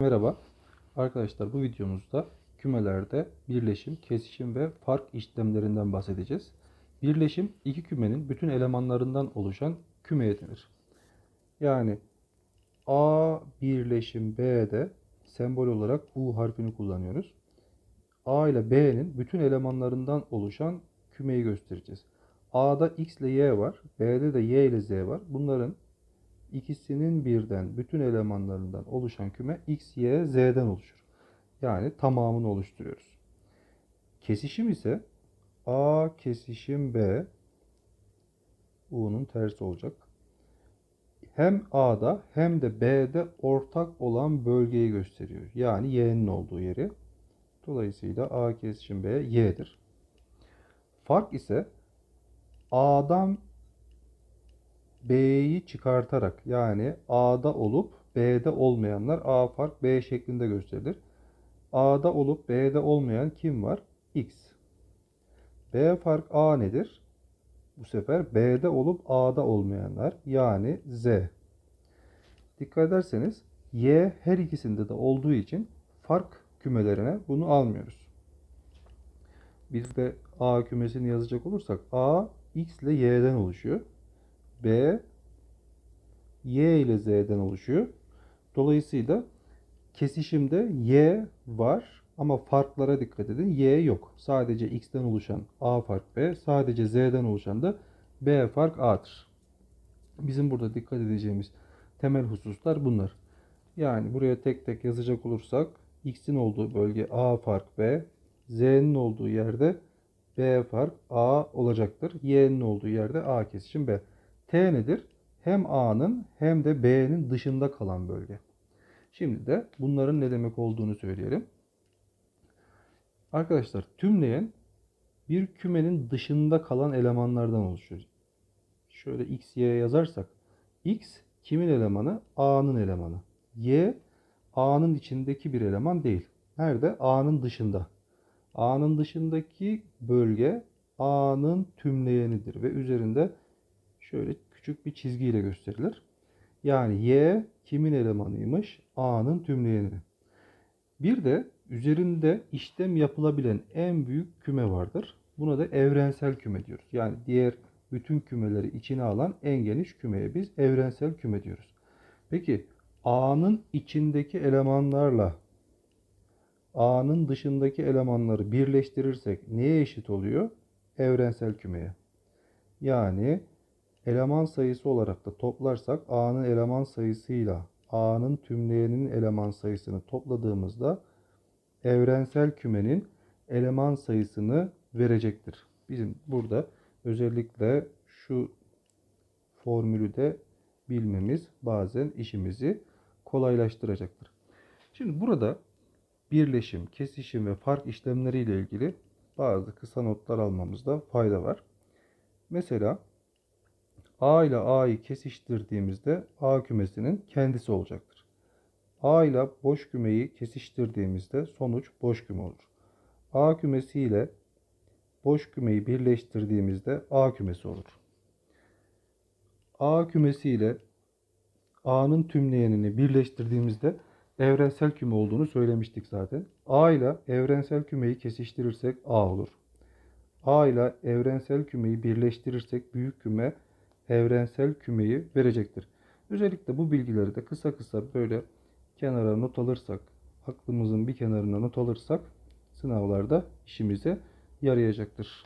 Merhaba. Arkadaşlar bu videomuzda kümelerde birleşim, kesişim ve fark işlemlerinden bahsedeceğiz. Birleşim iki kümenin bütün elemanlarından oluşan kümeye denir. Yani A birleşim B'de sembol olarak U harfini kullanıyoruz. A ile B'nin bütün elemanlarından oluşan kümeyi göstereceğiz. A'da X ile Y var. B'de de Y ile Z var. Bunların ikisinin birden bütün elemanlarından oluşan küme X, Y, Z'den oluşur. Yani tamamını oluşturuyoruz. Kesişim ise A kesişim B U'nun tersi olacak. Hem A'da hem de B'de ortak olan bölgeyi gösteriyor. Yani Y'nin olduğu yeri. Dolayısıyla A kesişim B Y'dir. Fark ise A'dan B'yi çıkartarak yani A'da olup B'de olmayanlar A fark B şeklinde gösterilir. A'da olup B'de olmayan kim var? X. B fark A nedir? Bu sefer B'de olup A'da olmayanlar yani Z. Dikkat ederseniz Y her ikisinde de olduğu için fark kümelerine bunu almıyoruz. Biz de A kümesini yazacak olursak A X ile Y'den oluşuyor. B Y ile Z'den oluşuyor. Dolayısıyla kesişimde Y var ama farklara dikkat edin. Y yok. Sadece X'ten oluşan A fark B, sadece Z'den oluşan da B fark A'dır. Bizim burada dikkat edeceğimiz temel hususlar bunlar. Yani buraya tek tek yazacak olursak X'in olduğu bölge A fark B, Z'nin olduğu yerde B fark A olacaktır. Y'nin olduğu yerde A kesişim B. T nedir? Hem A'nın hem de B'nin dışında kalan bölge. Şimdi de bunların ne demek olduğunu söyleyelim. Arkadaşlar tümleyen bir kümenin dışında kalan elemanlardan oluşuyor. Şöyle x, y yazarsak x kimin elemanı? A'nın elemanı. Y A'nın içindeki bir eleman değil. Nerede? A'nın dışında. A'nın dışındaki bölge A'nın tümleyenidir ve üzerinde şöyle küçük bir çizgiyle gösterilir. Yani Y kimin elemanıymış? A'nın tümleyeni. Bir de üzerinde işlem yapılabilen en büyük küme vardır. Buna da evrensel küme diyoruz. Yani diğer bütün kümeleri içine alan en geniş kümeye biz evrensel küme diyoruz. Peki A'nın içindeki elemanlarla A'nın dışındaki elemanları birleştirirsek neye eşit oluyor? Evrensel kümeye. Yani eleman sayısı olarak da toplarsak A'nın eleman sayısıyla A'nın tümleyenin eleman sayısını topladığımızda evrensel kümenin eleman sayısını verecektir. Bizim burada özellikle şu formülü de bilmemiz bazen işimizi kolaylaştıracaktır. Şimdi burada birleşim, kesişim ve fark işlemleri ile ilgili bazı kısa notlar almamızda fayda var. Mesela A ile A'yı kesiştirdiğimizde A kümesinin kendisi olacaktır. A ile boş kümeyi kesiştirdiğimizde sonuç boş küme olur. A kümesi ile boş kümeyi birleştirdiğimizde A kümesi olur. A kümesi ile A'nın tümleyenini birleştirdiğimizde evrensel küme olduğunu söylemiştik zaten. A ile evrensel kümeyi kesiştirirsek A olur. A ile evrensel kümeyi birleştirirsek büyük küme evrensel kümeyi verecektir. Özellikle bu bilgileri de kısa kısa böyle kenara not alırsak, aklımızın bir kenarına not alırsak sınavlarda işimize yarayacaktır.